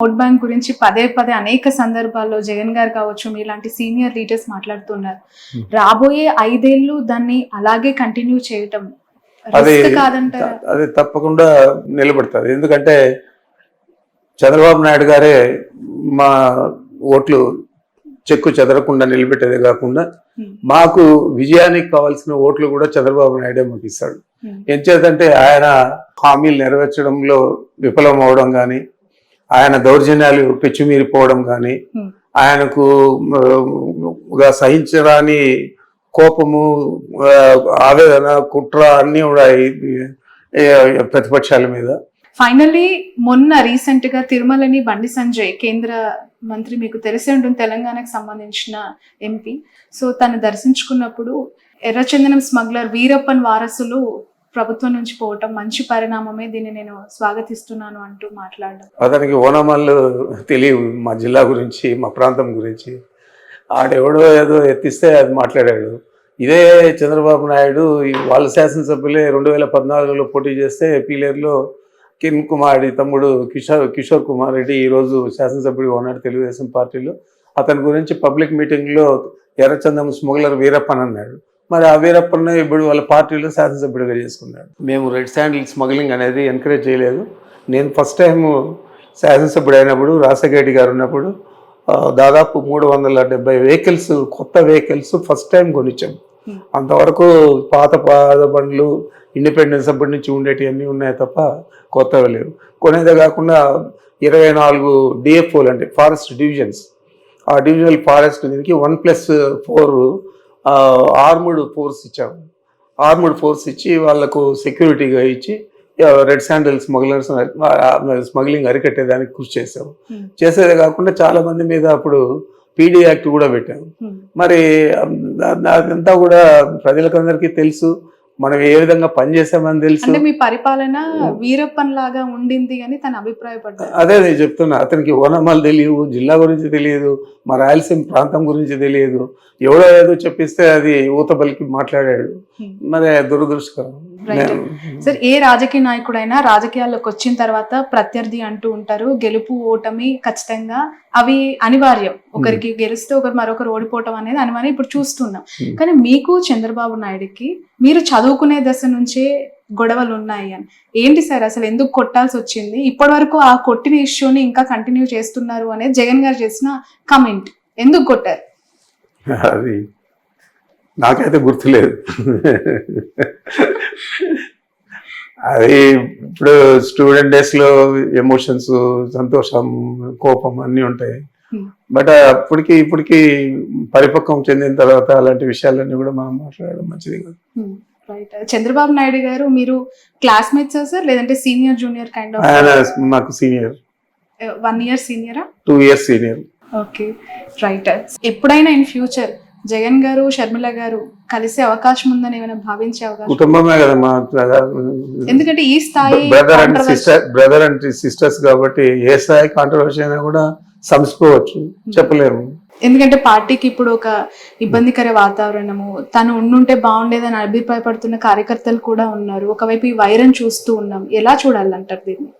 Vote bank గురించి పదే పదే అనేక సందర్భాల్లో జగన్ గారు కావచ్చు మీలాంటి సీనియర్ లీడర్స్ మాట్లాడుతున్నారు Hmm. రాబోయే ఐదేళ్ళు దాన్ని అలాగే కంటిన్యూ చేయటం అది అది తప్పకుండా నిలబడుతుంది ఎందుకంటే చంద్రబాబు నాయుడు గారే మా ఓట్లు చెక్కు చెదరకుండా నిలబెట్టేదే కాకుండా Hmm. మాకు విజయానికి కావాల్సిన ఓట్లు కూడా చంద్రబాబు నాయుడే మాకు ఇస్తాడు Hmm. ఎంచేతంటే ఆయన హామీలు నెరవేర్చడంలో విఫలం అవడం కానీ ఆయన దౌర్జన్యాలు పెచ్చుమీరిపోవడం కానీ. ఆయనకు సహించరాని కోపము ఆవేదన కుట్ర అన్నీ కూడా ప్రతిపక్షాల మీద ఫైనల్లీ మొన్న రీసెంట్గా తిరుమలని బండి సంజయ్ కేంద్ర మంత్రి మీకు తెలిసి ఉంటుంది తెలంగాణకు సంబంధించిన ఎంపీ సో తను దర్శించుకున్నప్పుడు ఎర్రచందనం స్మగ్లర్ వీరప్పన్ వారసులు ప్రభుత్వం నుంచి పోవటం మంచి పరిణామమే దీన్ని నేను స్వాగతిస్తున్నాను అంటూ మాట్లాడడం. అతనికి ఓనమాలు తెలియవు మా జిల్లా గురించి మా ప్రాంతం గురించి. ఆడెవడో ఏదో ఎత్తిస్తే అది మాట్లాడాడు. ఇదే చంద్రబాబు నాయుడు వాళ్ళ శాసనసభ్యులే రెండు వేల పద్నాలుగులో పోటీ చేస్తే పీలేరులో కిరణ్ కుమార్ రెడ్డి తమ్ముడు కిషోర్ కిషోర్ కుమార్ రెడ్డి ఈరోజు శాసనసభ్యుడిగా ఉన్నాడు తెలుగుదేశం పార్టీలో. అతని గురించి పబ్లిక్ మీటింగ్లో ఎర్రచందం స్మగ్లర్ వీరప్పన్ అన్నాడు. మరి ఆ వీరప్పన్న ఇప్పుడు వాళ్ళ పార్టీలో శాసనసభ్యుడిగా చేసుకున్నాడు. మేము రెడ్ శాండిల్ స్మగ్లింగ్ అనేది ఎంకరేజ్ చేయలేదు. నేను ఫస్ట్ టైం శాసనసభ్యుడు అయినప్పుడు రాజశేఖర గారు ఉన్నప్పుడు దాదాపు మూడు వందల డెబ్బై వెహికల్స్ కొత్త వెహికల్స్ ఫస్ట్ టైం కొనిచ్చాం. Hmm. అంతవరకు పాత పాత బండ్లు ఇండిపెండెన్స్ అప్పటి నుంచి ఉండేటివన్నీ ఉన్నాయి తప్ప కొత్తవి లేవు. కొనేదే కాకుండా ఇరవై నాలుగు డిఎఫ్ఓలు అంటే ఫారెస్ట్ డివిజన్స్ ఆ డివిజనల్ ఫారెస్ట్ దీనికి one plus four armed force ఇచ్చాము ఆర్ముడ్ ఫోర్స్ ఇచ్చి వాళ్ళకు సెక్యూరిటీగా ఇచ్చి రెడ్ శాండిల్ స్మగ్లర్స్ స్మగ్లింగ్ అరికట్టేదానికి కృషి చేసాము Hmm. చేసేదే కాకుండా చాలా మంది మీద అప్పుడు పీడీ యాక్ట్ కూడా పెట్టాము Hmm. మరి అదంతా కూడా ప్రజలకందరికీ తెలుసు మనం ఏ విధంగా పనిచేసామని తెలుసు? అంటే మీ పరిపాలన వీరప్పన్ లాగా ఉండింది అని తను అభిప్రాయపడ్డారు. అదే నేను చెప్తున్నా. అతనికి ఓనమాలు తెలియదు జిల్లా గురించి తెలియదు మా రాయలసీమ ప్రాంతం గురించి తెలియదు. ఎవడో ఏదో చెప్పిస్తే అది ఊతబలికి మాట్లాడాడు. Hmm. మరి దురదృష్టకరం. నేను- సార్ ఏ రాజకీయ నాయకుడైనా రాజకీయాల్లోకి వచ్చిన తర్వాత ప్రత్యర్థి అంటూ ఉంటారు. గెలుపు ఓటమి ఖచ్చితంగా అవి అనివార్యం. ఒకరికి గెలిస్తే ఒకరు మరొకరు ఓడిపోవటం అనేది అనివార్యం. ఇప్పుడు చూస్తున్నాం. Hmm. కానీ మీకు చంద్రబాబు నాయుడుకి మీరు చదువుకునే దశ నుంచే గొడవలు ఉన్నాయి అని. ఏంటి సార్? అసలు ఎందుకు కొట్టాల్సి వచ్చింది? ఇప్పటి వరకు ఆ కొట్టిన ఇష్యూని ఇంకా కంటిన్యూ చేస్తున్నారు అనేది జగన్ గారు చేసిన కమెంట్. ఎందుకు కొట్టారు? అది నాకైతే గుర్తులేదు. అది ఇప్పుడు స్టూడెంట్ డేస్లో ఎమోషన్స్ సంతోషం కోపం అన్నీ ఉంటాయి. Hmm. బట్ అప్పటికి ఇప్పటికి పరిపక్వం చెందిన తర్వాత అలాంటి విషయాలన్నీ కూడా మనం మాట్లాడడం మంచిది కాదు. రైట్ చంద్రబాబు నాయుడు గారు మీరు క్లాస్మేట్స్ సార్ లేదంటే సీనియర్ జూనియర్ కైండ్ ఆఫ్ మాకు senior one year సీనియరా two years senior okay right ఎప్పుడైనా ఇన్ ఫ్యూచర్ జగన్ గారు షర్మిల గారు కలిసే అవకాశం ఉందని ఏమైనా భావించే అవకాశం కుటుంబమే కదా ఎందుకంటే ఈ స్థాయి brother and sister brother and sisters కాబట్టి ఏ స్థాయి కాంట్రవర్సీ అయినా కూడా సంసుకోవచ్చు చెప్పలేము. ఎందుకంటే పార్టీకి ఇప్పుడు ఒక ఇబ్బందికర వాతావరణము తను ఉండుంటే బాగుండేదని అభిప్రాయపడుతున్న కార్యకర్తలు కూడా ఉన్నారు. ఒకవైపు ఈ వైరం చూస్తూ ఉన్నాం. ఎలా చూడాలంటారు దీన్ని?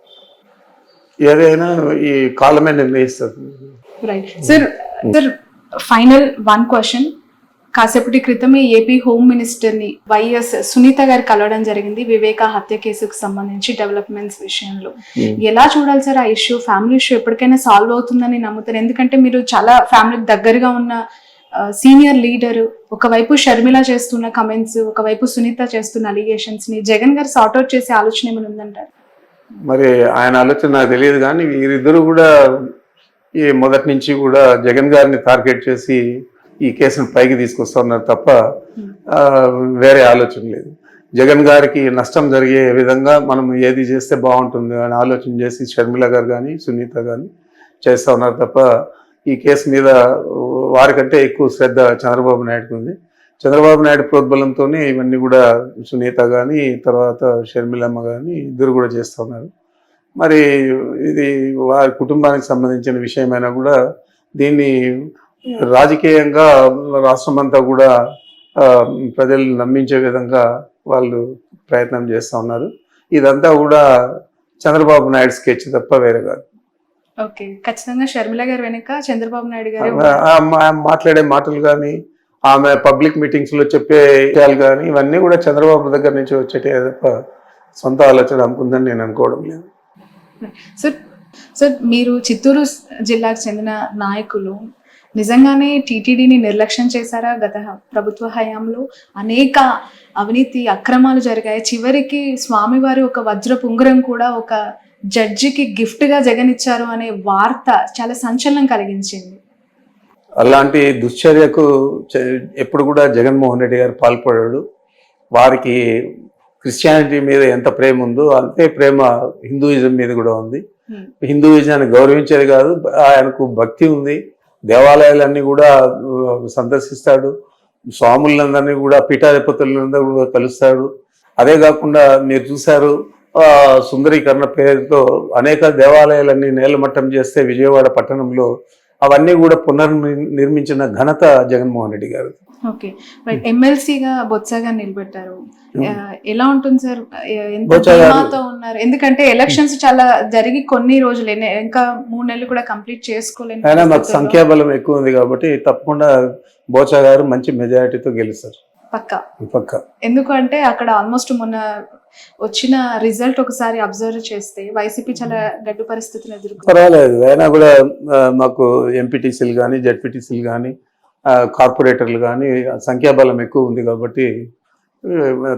ఏదైనా ఈ కాలమే నిర్ణయిస్తుంది right sir sir final one question కాసేపటి క్రితమే ఏపీ హోమ్ మినిస్టర్ని వైఎస్ సునీత గారు కలవడం జరిగింది వివేక హత్య కేసుకు సంబంధించి డెవలప్మెంట్స్ విషయంలో. ఎలా చూడాలి సార్ ఆ ఇష్యూ? ఫ్యామిలీ ఇష్యూ ఎప్పటికైనా సాల్వ్ అవుతుందని నమ్ముతారు. ఎందుకంటే మీరు చాలా ఫ్యామిలీకి దగ్గరగా ఉన్న సీనియర్ లీడర్ ఒకవైపు షర్మిల చేస్తున్న కమెంట్స్ ఒకవైపు సునీత చేస్తున్న అలిగేషన్స్ని జగన్ గారు సార్ట్అవుట్ చేసే ఆలోచన ఏమైనా ఉందంటారు? మరి ఆయన ఆలోచన నాకు తెలియదు కానీ వీరిద్దరు కూడా ఈ మొదటి నుంచి కూడా జగన్ గారిని టార్గెట్ చేసి ఈ కేసును పైకి తీసుకొస్తున్నారు తప్ప వేరే ఆలోచన లేదు. జగన్ గారికి నష్టం జరిగే విధంగా మనం ఏది చేస్తే బాగుంటుంది అని ఆలోచన చేసి షర్మిల గారు కానీ సునీత కానీ చేస్తూ ఉన్నారు తప్ప ఈ కేసు మీద వారికంటే ఎక్కువ శ్రద్ధ చంద్రబాబు నాయుడుకి ఉంది. చంద్రబాబు నాయుడు ప్రోద్బలంతో ఇవన్నీ కూడా సునీత కానీ తర్వాత షర్మిలమ్మ కానీ ఇద్దరు కూడా చేస్తూ ఉన్నారు. మరి ఇది వారి కుటుంబానికి సంబంధించిన విషయమైనా కూడా దీన్ని రాజకీయంగా రాష్ట్రమంతా కూడా ఆ, ప్రజలు నమ్మించే విధంగా వాళ్ళు ప్రయత్నం చేస్తూ ఉన్నారు. ఇదంతా కూడా చంద్రబాబు నాయుడు స్కెచ్ తప్ప వేరే కాదు. ఓకే. ఖచ్చితంగా షర్మిల గారు వెనుక చంద్రబాబు నాయుడు గారు మాట్లాడే మాటలు కానీ ఆమె పబ్లిక్ మీటింగ్స్లో చెప్పే విషయాలు కానీ ఇవన్నీ కూడా చంద్రబాబు దగ్గర నుంచి వచ్చేటే తప్ప సొంత ఆలోచన అనుకుందని నేను అనుకోవడం లేదు. సార్ సార్ మీరు చిత్తూరు జిల్లాకు చెందిన నాయకులు నిజంగానే టీటీడీని నిర్లక్ష్యం చేశారా గత ప్రభుత్వ హయాంలో? అనేక అవినీతి అక్రమాలు జరిగాయి. చివరికి స్వామివారి ఒక వజ్రపు ఉంగరం కూడా ఒక జడ్జికి గిఫ్ట్గా జగన్ ఇచ్చారు అనే వార్త చాలా సంచలనం కలిగించింది. అలాంటి దుశ్చర్యకు ఎప్పుడు కూడా జగన్మోహన్ రెడ్డి గారు పాల్పడాడు. వారికి క్రిస్టియానిటీ మీద ఎంత ప్రేమ ఉందో అంతే ప్రేమ హిందూయిజం మీద కూడా ఉంది. హిందూయిజాన్ని గౌరవించేది కాదు ఆయనకు భక్తి ఉంది. దేవాలయాలన్నీ కూడా సందర్శిస్తాడు. స్వాములందరినీ కూడా పీఠాధిపతులందరూ కూడా కలుస్తాడు. అదే కాకుండా మీరు చూశారు సుందరీకరణ పేరుతో అనేక దేవాలయాలన్నీ నేలమట్టం చేస్తే విజయవాడ పట్టణంలో అవన్నీ కూడా పునర్నిర్మించిన ఘనత జగన్మోహన్ రెడ్డి గారు ఓకే. రైట్ ఎమ్మెల్సీగా బొత్సగా నిలబెట్టారు. ఆ, ఎలా ఉంటుంది సార్? ఎంత ధీమాతో ఉన్నారు? ఎందుకంటే ఎలక్షన్స్ చాలా జరిగి కొన్ని రోజులే ఇంకా మూడు నెలలు కూడా కంప్లీట్ చేసుకోలేని అయినా మాకు సంఖ్యాబలం ఎక్కువ ఉంది కాబట్టి తప్పకుండా బోచా గారు మంచి మెజారిటీతో గెలుస్తారు. పక్కా. పక్క. ఎందుకంటే అక్కడ ఆల్మోస్ట్ మొన్న వచ్చిన రిజల్ట్ ఒకసారి అబ్జర్వ్ చేస్తే వైసీపీ చాలా గడ్డు పరిస్థితిని ఎదుర్కొంది. పర్వాలేదు. అయినా కూడా మాకు ఎంపీటీసీలు కానీ జడ్పీటీసీలు కానీ కార్పొరేటర్లు కానీ సంఖ్యాబలం ఎక్కువ ఉంది కాబట్టి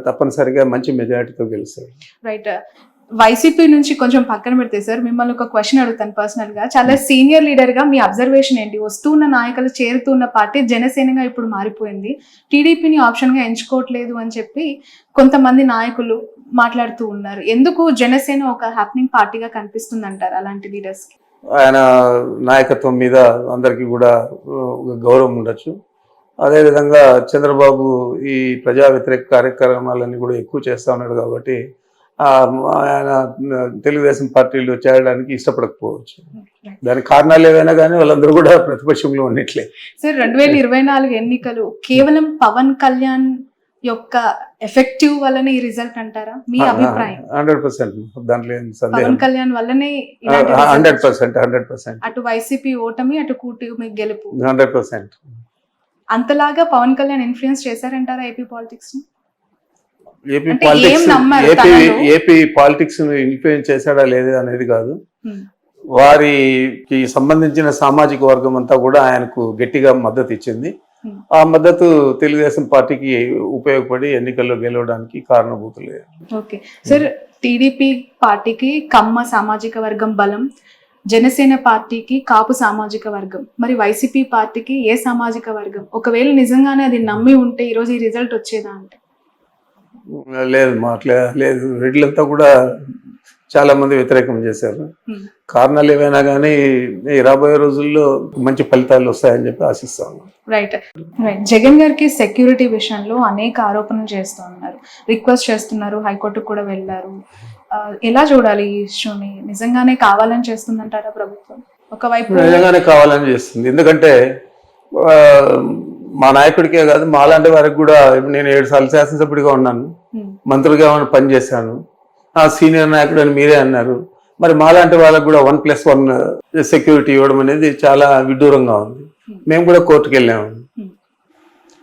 తప్పనిసరిగా మంచి మెజారిటీతో గెలుస్తారు. రైట్ వైసీపీ నుంచి కొంచెం పక్కన పెడితే సార్ మిమ్మల్ని ఒక క్వశ్చన్ అడుగుతాను పర్సనల్గా. చాలా సీనియర్ లీడర్గా మీ అబ్జర్వేషన్ ఏంటి? వస్తున్న నాయకులు చేరుతున్న పార్టీ జనసేనగా ఇప్పుడు మారిపోయింది. టీడీపీని ఆప్షన్గా ఎంచుకోవట్లేదు అని చెప్పి కొంతమంది నాయకులు మాట్లాడుతూ ఉన్నారు. ఎందుకు జనసేన ఒక హ్యాపనింగ్ పార్టీగా కనిపిస్తుంది అంటారు అలాంటి లీడర్స్ ఆయన నాయకత్వం మీద అందరికీ కూడా గౌరవం ఉండొచ్చు. అదేవిధంగా చంద్రబాబు ఈ ప్రజా వ్యతిరేక కార్యక్రమాలన్నీ కూడా ఎక్కువ చేస్తూ ఉన్నాడు కాబట్టి ఆయన తెలుగుదేశం పార్టీలో చేరడానికి ఇష్టపడకపోవచ్చు. దానికి కారణాలు ఏవైనా కానీ వాళ్ళందరూ కూడా ప్రతిపక్షంలో ఉన్నట్లే. సార్ రెండు వేల ఇరవై నాలుగు ఎన్నికలు కేవలం పవన్ కళ్యాణ్ యొక్క ఎఫెక్టివ్ వల్లనే ఈ రిజల్ట్ అంటారా? మీ అభిప్రాయం? Hundred percent. దాంట్లో పవన్ కళ్యాణ్ వల్లనే హండ్రెడ్ పర్సెంట్ హండ్రెడ్ పర్సెంట్. అటు వైసీపీ ఓటమి అటు కూటమి గెలుపు. Hundred percent. అంతలాగా Pawan Kalyan influence చేశారంటారా AP politics AP politics AP? AP politics influence చేశాడా లేదా అనేది కాదు. వారికి సంబంధించిన సామాజిక వర్గం అంతా కూడా ఆయనకు గట్టిగా మద్దతు ఇచ్చింది. ఆ మద్దతు తెలుగుదేశం పార్టీకి ఉపయోగపడి ఎన్నికల్లో గెలవడానికి కారణభూతులే ఓకే. సార్ టీడీపీ పార్టీకి కమ్మ సామాజిక వర్గం బలం జనసేన పార్టీకి కాపు సామాజిక వర్గం. మరి వైసీపీ పార్టీకి ఏ సామాజిక వర్గం? ఒకవేళ నిజంగానే అది నమ్మి ఉంటే ఈరోజు ఈ రిజల్ట్ వచ్చేదా అంటే? లేదు మాట్లే లేదు. రెడ్లంతా కూడా చాలా మంది వ్యతిరేకం చేశారు. కారణాలు ఏవైనా కానీ రాబోయే రోజుల్లో మంచి ఫలితాలు వస్తాయని చెప్పి ఆశిస్తాను రైట్. రైట్. జగన్ గారికి సెక్యూరిటీ విషయంలో అనేక ఆరోపణలు చేస్తూ ఉన్నారు. రిక్వెస్ట్ చేస్తున్నారు హైకోర్టుకు కూడా వెళ్ళారు. ఎలా చూడాలి ఈ ఇష్యూని? నిజంగానే కావాలని చేస్తుందంటారా ప్రభుత్వం? ఒకవైపు నిజంగానే కావాలని చేస్తుంది. ఎందుకంటే మా నాయకుడికే కాదు మా లాంటి వారికి కూడా నేను ఏడు సార్లు శాసనసభ్యుడిగా ఉన్నాను. మంత్రులుగా పనిచేశాను ఆ సీనియర్ నాయకుడు అని మీరే అన్నారు. మరి మాలాంటి వాళ్ళకు కూడా వన్ ప్లస్ వన్ సెక్యూరిటీ ఇవ్వడం అనేది చాలా విడ్డూరంగా ఉంది. మేము కూడా కోర్టుకు వెళ్ళాము.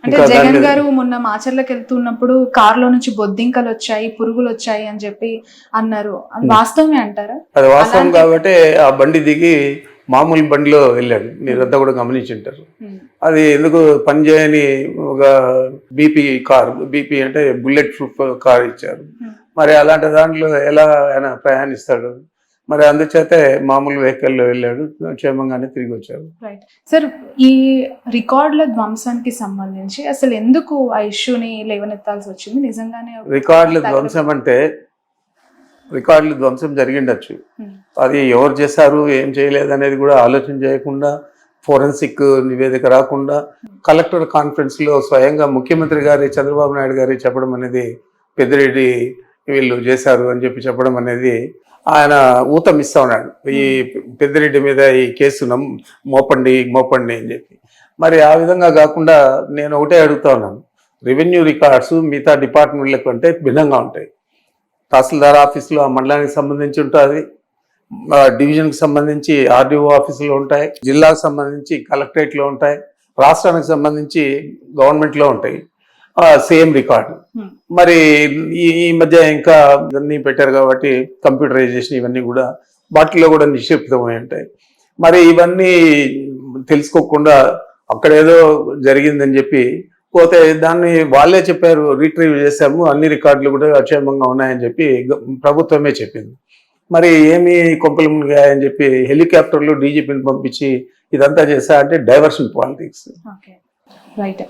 అంటే జగన్ గారు మొన్న మాచర్లకు వెళ్తున్నప్పుడు కారులో నుంచి బొద్దింకలు వచ్చాయి పురుగులు వచ్చాయి అని చెప్పి అన్నారు. అది వాస్తవమే అంటారా? అది వాస్తవం కాబట్టి ఆ బండి దిగి మామూలు బండిలో వెళ్ళాడు. మీరంతా కూడా గమనించి ఉంటారు అది ఎందుకు పనిచేయని ఒక బీపీ కార్ బీపీ అంటే బుల్లెట్ ప్రూఫ్ కార్ ఇచ్చారు. మరి అలాంటి దాంట్లో ఎలా ఆయన ప్రయాణిస్తాడు? మరి అందుచేతే మామూలు వెహికల్లో వెళ్ళాడు క్షేమంగానే తిరిగి వచ్చారు రైట్ సార్ ఈ రికార్డుల ధ్వంసానికి సంబంధించి అసలు ఎందుకు ఆ ఇష్యూని లేవనెత్తాల్సి వచ్చింది? నిజంగానే రికార్డుల ధ్వంసం అంటే రికార్డుల ధ్వంసం జరిగిండొచ్చు. ఉమ్, అది ఎవరు చేశారు ఏం చేయలేదు అనేది కూడా ఆలోచన చేయకుండా ఫోరెన్సిక్ నివేదిక రాకుండా కలెక్టర్ కాన్ఫరెన్స్లో స్వయంగా ముఖ్యమంత్రి గారి చంద్రబాబు నాయుడు గారి చెప్పడం అనేది పెద్దిరెడ్డి వీళ్ళు చేశారు అని చెప్పి చెప్పడం అనేది ఆయన ఊతం ఇస్తా ఉన్నాడు ఈ పెద్దిరెడ్డి మీద ఈ కేసు మోపండి మోపండి అని చెప్పి. మరి ఆ విధంగా కాకుండా నేను ఒకటే అడుగుతా ఉన్నాను రెవెన్యూ రికార్డ్స్ మిగతా డిపార్ట్మెంట్ల కంటే భిన్నంగా ఉంటాయి. తహసీల్దార్ ఆఫీసులో ఆ మండలానికి సంబంధించి ఉంటుంది డివిజన్కి సంబంధించి ఆర్డీఓ ఆఫీసులో ఉంటాయి. జిల్లాకు సంబంధించి కలెక్టరేట్లో ఉంటాయి. రాష్ట్రానికి సంబంధించి గవర్నమెంట్లో ఉంటాయి. Same record Hmm. మరి ఈ మధ్య ఇంకా ఇవన్నీ పెట్టారు కాబట్టి కంప్యూటరైజేషన్ ఇవన్నీ కూడా వాటిలో కూడా నిక్షిప్తమై ఉంటాయి. మరి ఇవన్నీ తెలుసుకోకుండా అక్కడేదో జరిగిందని చెప్పి పోతే దాన్ని వాళ్ళే చెప్పారు రీట్రీవ్ చేశాము అన్ని రికార్డులు కూడా అక్షేమంగా ఉన్నాయని చెప్పి ప్రభుత్వమే చెప్పింది. మరి ఏమి కొంపలు మునిగాయని చెప్పి హెలికాప్టర్లు డీజీపీని పంపించి ఇదంతా చేశా అంటే డైవర్షన్ పాలిటిక్స్ రైట్